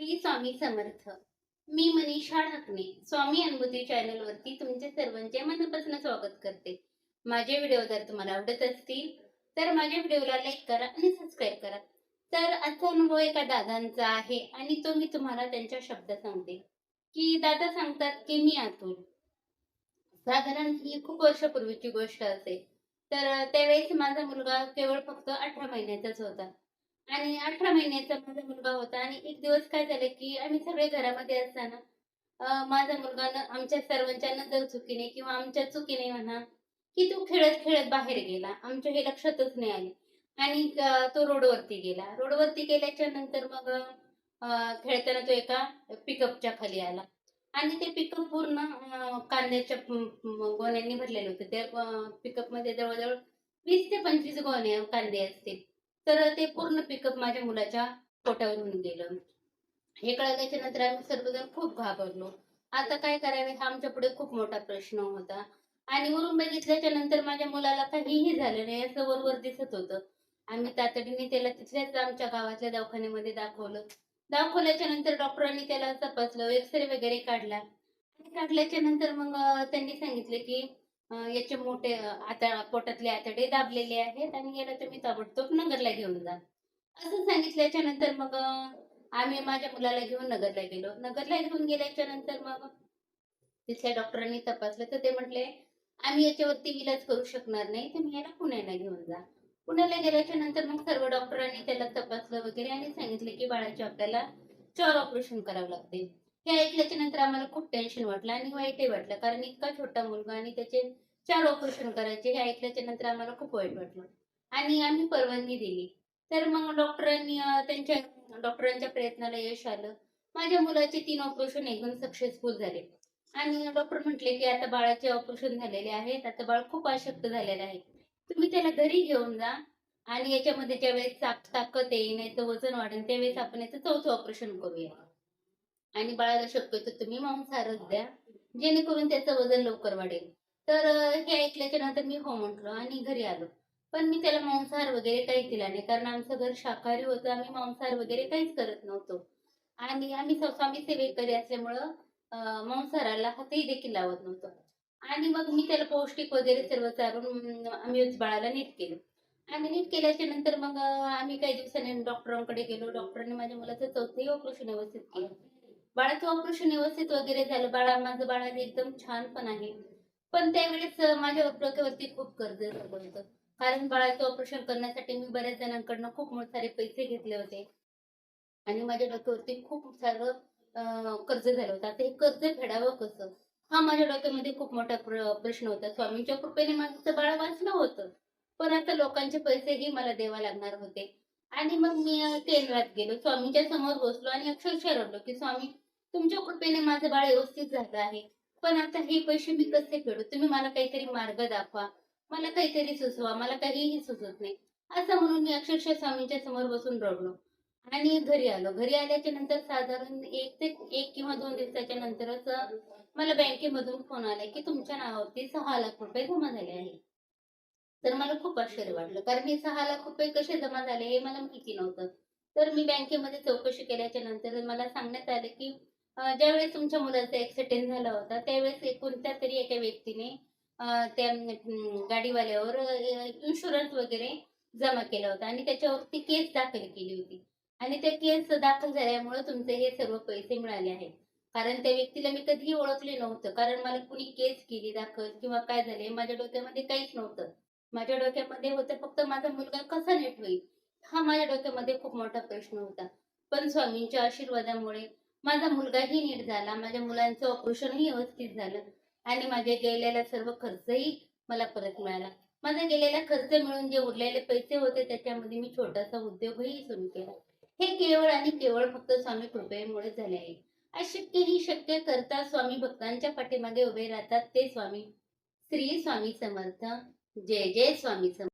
श्री स्वामी समर्थ. मी मनीषा ढाकणे स्वामी अनुभूती चॅनल वरती तुमचे सर्वांचे मनापासून स्वागत करते. माझे व्हिडिओ जर तुम्हाला आवडत असतील तर माझ्या व्हिडिओला लाईक करा आणि सबस्क्राईब करा. तर आजचा अनुभव एका दादांचा आहे आणि तो मी तुम्हाला त्यांच्या शब्द सांगते. की दादा सांगतात की मी आतुर साधारण ही खूप वर्षापूर्वीची गोष्ट असेल तर त्यावेळेस माझा मुलगा केवळ फक्त अठरा महिन्याचाच होता. आणि अठरा महिन्याचा माझा मुलगा होता आणि एक दिवस काय झालं की आम्ही सगळे घरामध्ये असताना माझा मुलगा आमच्या सर्वांच्या नजर चुकीने किंवा आमच्या चुकीने म्हणा की तो खेळत खेळत बाहेर गेला. आमच्या हे लक्षातच नाही आले. आणि तो रोडवरती गेला. रोडवरती गेल्याच्यानंतर मग खेळताना तो एका पिकअपच्या खाली आला. आणि ते पिकअप पूर्ण कांद्याच्या गोण्यांनी भरलेले होते. त्या पिकअपमध्ये जवळजवळ वीस ते पंचवीस गोण्या कांदे असतील. तर ते पूर्ण पिकअप माझ्या मुलाच्या पोटावरून गेलं. हे कळल्याच्या नंतर आम्ही सर्वजण खूप घाबरलो. आता काय करावे? हा आमच्या पुढे खूप मोठा प्रश्न होता. आणि वरून बघितल्याच्या नंतर माझ्या मुलाला काहीही झालं नाही असं वरवर दिसत होतं. आम्ही तातडीने त्याला तिथल्याच आमच्या गावातल्या दवाखान्यामध्ये दाखवलं. दाखवल्याच्या नंतर डॉक्टरांनी त्याला तपासलं एक्सरे वगैरे काढला. आणि काढल्याच्या नंतर मग त्यांनी सांगितलं की याचे मोठे आता पोटातले आतडे दाबलेले आहेत आणि याला तुम्ही ताबडतोब नगरला घेऊन जा. असं सांगितल्याच्या नंतर मग आम्ही माझ्या मुलाला घेऊन नगरला गेलो. नगरला घेऊन गेल्याच्यानंतर मग तिथल्या डॉक्टरांनी तपासलं तर ते म्हटले आम्ही याच्यावरती इलाज करू शकणार नाही तुम्ही याला पुण्याला घेऊन जा. पुण्याला गेल्याच्यानंतर मग सर्व डॉक्टरांनी त्याला तपासलं वगैरे आणि सांगितलं की बाळाचे आपल्याला चार ऑपरेशन करावं लागते हे ऐकल्याच्या नंतर आम्हाला खूप टेन्शन वाटलं आणि वाईटही वाटलं. कारण इतका छोटा मुलगा आणि त्याचे चार ऑपरेशन करायचे हे ऐकल्याच्या नंतर आम्हाला खूप वाईट वाटलं. आणि आम्ही परवानगी दिली. तर मग डॉक्टरांनी त्यांच्या डॉक्टरांच्या प्रयत्नाला यश आलं. माझ्या मुलाचे तीन ऑपरेशन एकदम सक्सेसफुल झाले. आणि डॉक्टर म्हटले की आता बाळाचे ऑपरेशन झालेले आहेत. आता बाळ खूप अशक्त झालेलं आहे. तुम्ही त्याला घरी घेऊन जा. आणि याच्यामध्ये ज्यावेळेस ताकद येईल याचं वजन वाढेल त्यावेळेस आपण याचं चौथं ऑपरेशन करूया. आणि बाळाला शक्यतो तुम्ही मांसाहारच द्या जेणेकरून त्याचं वजन लवकर वाढेल. तर हे ऐकल्याच्या नंतर मी हो म्हटलो आणि घरी आलो. पण मी त्याला मांसाहार वगैरे काही दिला नाही कारण आमचं घर शाकाहारी होतं आम्ही मांसाहार वगैरे काहीच करत नव्हतो. आणि आम्ही स्वामी सेवेकरी असल्यामुळं मांसाहाराला हातही देखील लावत नव्हतो. आणि मग मी त्याला पौष्टिक वगैरे सर्व चारून आम्ही बाळाला नीट केलं. आणि नीट केल्याच्यानंतर मग आम्ही काही दिवसांनी डॉक्टरांकडे गेलो. डॉक्टरांनी माझ्या मुलाचं चौथंही ऑपरेशन व्यवस्थित केलं. बाळाचं ऑपरेशन व्यवस्थित वगैरे झालं. बाळा माझं बाळा एकदम छान पण आहे. पण त्यावेळेस माझ्या डोक्यावरती खूप कर्ज झालं होतं. कारण बाळाचं ऑपरेशन करण्यासाठी मी बऱ्याच जणांकडनं खूप सारे पैसे घेतले होते. आणि माझ्या डोक्यावरती खूप सारं कर्ज झालं होतं. आता हे कर्ज फेडावं कसं? हा माझ्या डोक्यामध्ये खूप मोठा प्रश्न होता. स्वामींच्या कृपेने माझं बाळ वाचलं होतं. पण आता लोकांचे पैसेही मला द्यावा लागणार होते. आणि मग मी केंद्रात गेलो. स्वामींच्या समोर बसलो आणि अक्षरशः रडलो की स्वामी तुमच्या कृपेने माझं बाळ व्यवस्थित झालं आहे. पण आता हे पैसे मी कसे फेडू? तुम्ही मला काहीतरी मार्ग दाखवा. मला काहीतरी सुचवा. मला काहीही सुचत नाही. असं म्हणून मी अक्षरशः स्वामींच्या समोर बसून रडलो. आणि घरी आलो. घरी आल्याच्यानंतर साधारण एक ते एक किंवा दोन दिवसाच्या नंतरच मला बँकेमधून फोन आला की तुमच्या नावावरती सहा लाख रुपये जमा झाले आहे तर मला खूप आश्चर्य वाटलं. कारण हे सहा लाख रुपये कसे जमा झाले हे मला माहिती नव्हतं. तर मी बँकेमध्ये चौकशी केल्याच्यानंतर मला सांगण्यात आलं की ज्यावेळेस तुमच्या मुलाचा ऍक्सिडेंट झाला होता त्यावेळेस कोणत्या तरी एका व्यक्तीने त्या गाडीवाल्यावर इन्शुरन्स वगैरे जमा केला होता आणि त्याच्यावरती केस दाखल केली होती. आणि त्या केस दाखल झाल्यामुळे तुमचे हे सर्व पैसे मिळाले आहेत. कारण त्या व्यक्तीला मी कधीही ओळखले नव्हतं. कारण मला कुणी केस केली दाखल किंवा काय झाले माझ्या डोक्यामध्ये काहीच नव्हतं. माझ्या डोक्यामध्ये होतं फक्त माझा मुलगा कसा नीट होईल? हा माझ्या डोक्यामध्ये खूप मोठा प्रश्न होता. पण स्वामींच्या आशीर्वादामुळे माझा मुलगाही नीट झाला माझ्या मुलांचं ऑपरेशनही व्यवस्थित झालं आणि माझ्या गेलेला सर्व खर्चही मला परत मिळाला. माझा गेलेला खर्च मिळून जे उरलेले पैसे होते त्याच्यामध्ये मी छोटासा उद्योगही सुरू केला. हे केवळ आणि केवळ फक्त स्वामी कृपेमुळे झाले आहे. अशक्य ही शक्य करता स्वामी भक्तांच्या पाठीमागे उभे राहतात ते स्वामी श्री स्वामी समर्थ. जय जय स्वामी समर्थ.